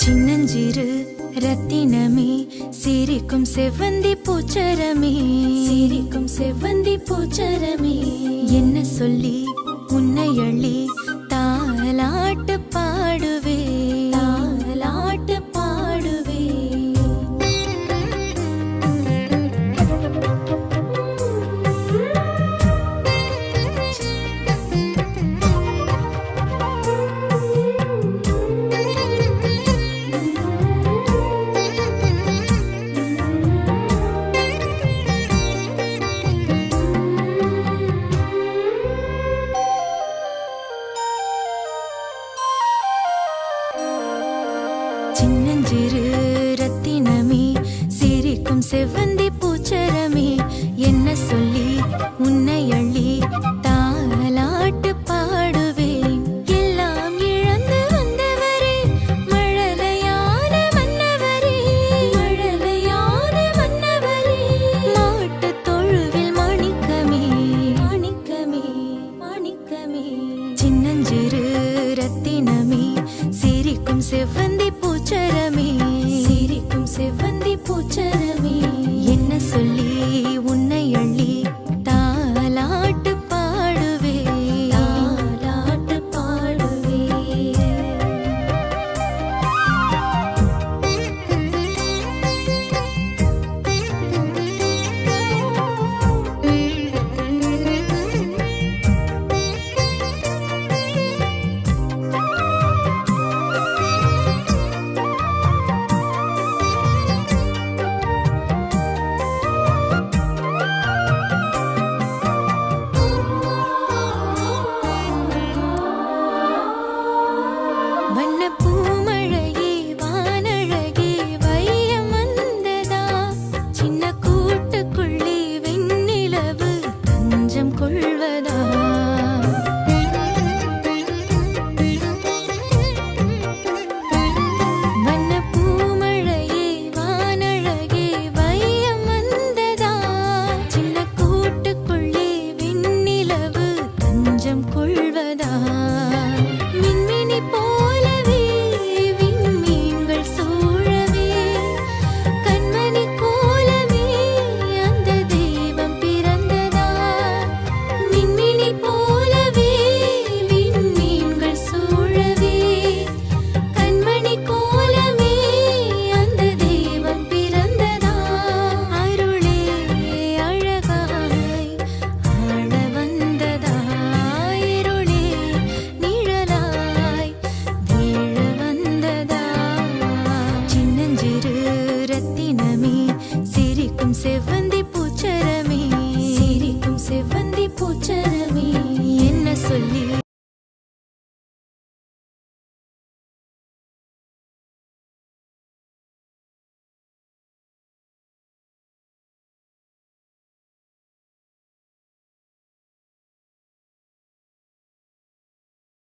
சின்னஞ்சிறு ரத்தினமே சிரிக்கும் செவ்வந்தி பூச்சரமே. சிரிக்கும் செவ்வந்தி பூச்சரமே. என்ன சொல்லி சின்னஞ்சிறு ரத்தினமே சிரிக்கும் செவ்வந்தி பூச்சரமே என்ன சொல்லி உன்னை அள்ளி தாலாட்டு பாடுவேன். எல்லாம் இழந்து வந்தவரே மழலையான மன்னவரே மழலையான மன்னவரே. மாட்டு தொழுவில் மாணிக்கமே மாணிக்கமே மாணிக்கமே. अक्षरमे मन पू செவ்வந்தி பூச்சரமே. சிரிக்கும் செவ்வந்தி பூச்சரமே. என்ன சொல்லி